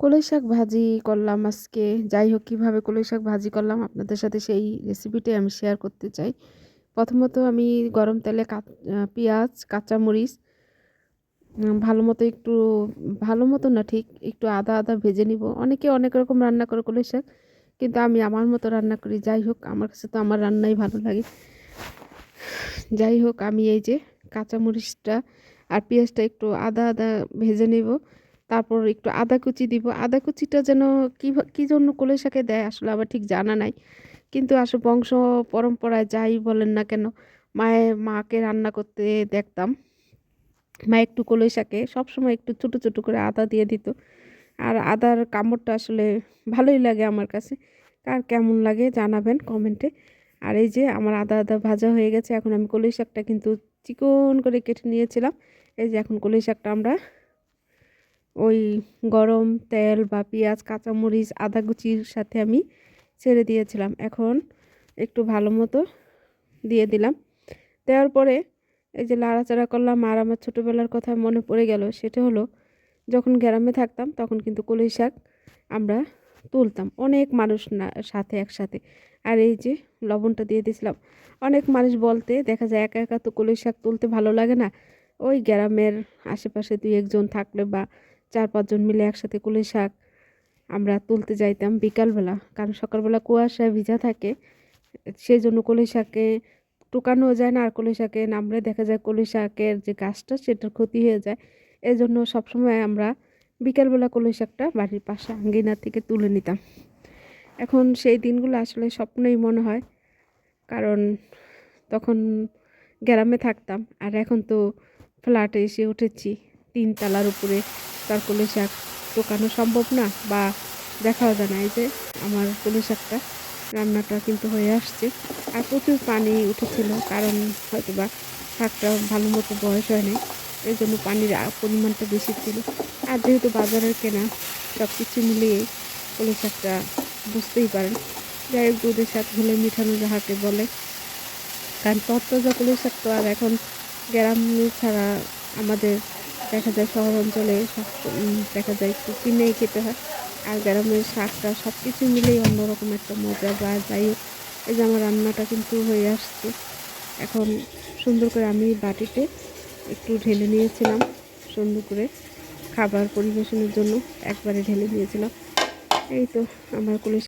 কলই শাক ভাজি করলাম আজকে। যাই হোক, কীভাবে কলই শাক ভাজি করলাম আপনাদের সাথে সেই রেসিপিটাই আমি শেয়ার করতে চাই। প্রথমত আমি গরম তেলে পেঁয়াজ, কাঁচামরিচ ভালো মতো একটু, ভালো মতো না ঠিক, একটু আদা আদা ভেজে নিব। অনেকে অনেক রকম রান্না করে কলই শাক, কিন্তু আমি আমার মতো রান্না করি। যাই হোক, আমার কাছে তো আমার রান্নাই ভালো লাগে। যাই হোক, আমি এই যে কাঁচামরিচটা আর পেঁয়াজটা একটু আদা আদা ভেজে নেব। তারপর একটু আদা কুচি দিব। আদা কুচিটা যেন কী কী জন্য কলে শাকে দেয় আসলে আবার ঠিক জানা নাই। কিন্তু আসলে বংশ পরম্পরায় যাই বলেন না কেন মায়ের মাকে রান্না করতে দেখতাম। মা একটু কলই শাকে, সবসময় একটু ছোটো ছোটো করে আদা দিয়ে দিত। আর আদার কামড়টা আসলে ভালোই লাগে আমার কাছে। কার কেমন লাগে জানাবেন কমেন্টে। আর এই যে আমার আদা আদা ভাজা হয়ে গেছে, এখন আমি কলই শাকটা কিন্তু চিকন করে কেটে নিয়েছিলাম। এই যে এখন কলই শাকটা আমরা ওই গরম তেল বা পেঁয়াজ, কাঁচামরিচ, আদা কুচির সাথে আমি ছেড়ে দিয়েছিলাম। এখন একটু ভালো মতো দিয়ে দিলাম। দেওয়ার পরে এই যে লাড়াচাড়া করলাম আর আমার ছোটোবেলার কথা মনে পড়ে গেল, সেটা হলো যখন গ্রামে থাকতাম তখন কিন্তু কলই শাক আমরা তুলতাম। অনেক মানুষ না, সাথে একসাথে। আর এই যে লবণটা দিয়ে দিয়েছিলাম। অনেক মানুষ বলতে দেখা যায় একা একা তো কলই শাক তুলতে ভালো লাগে না। ওই গ্রামের আশেপাশে দুই একজন থাকলে বা চার পাঁচজন মিলে একসাথে কুলে শাক আমরা তুলতে যাইতাম বিকালবেলা। কারণ সকালবেলা কুয়াশায় ভিজা থাকে সেই জন্য কলি শাকে টুকানো যায় না আর কলি শাকে নামলে দেখা যায় কলি শাকের যে গাছটা সেটার ক্ষতি হয়ে যায়। এই জন্য সবসময় আমরা বিকালবেলা কলি শাকটা বাড়ির পাশে আঙ্গিনা থেকে তুলে নিতাম। এখন সেই দিনগুলো আসলে স্বপ্নই মনে হয়, কারণ তখন গ্রামে থাকতাম আর এখন তো ফ্ল্যাটে এসে উঠেছি তিন তালার উপরে। তার কলে শাক টোকানো সম্ভব না বা দেখাও যায় না। এই যে আমার কলে শাকটা রান্নাটা কিন্তু হয়ে আসছে। আর প্রচুর পানি উঠেছিল, কারণ হয়তো বা শাকটা ভালো মতো বয়স হয়নি, এই জন্য পানির পরিমাণটা বেশি ছিল। আর যেহেতু বাজারের কেনা সব কিছু মিলিয়ে কলে শাকটা বুঝতেই পারেন। যাই হোক, দুধের শাক হলে মিঠানো যাহাকে বলে। কারণ তত্ত্বজা কলে শাক তো আর এখন গ্রাম ছাড়া আমাদের দেখা যায় শহর অঞ্চলে দেখা যায় একটু কিনেই খেতে হয়। আর গ্রামের শাকটা সব কিছু মিলেই অন্যরকম একটা মজা বা যাই হোক, এই যে আমার রান্নাটা কিন্তু হয়ে আসছে। এখন সুন্দর করে আমি বাটিতে একটু ঢেলে নিয়েছিলাম, সুন্দর করে খাবার পরিবেশনের জন্য একবারে ঢেলে নিয়েছিলাম। এই তো আমার কলিশ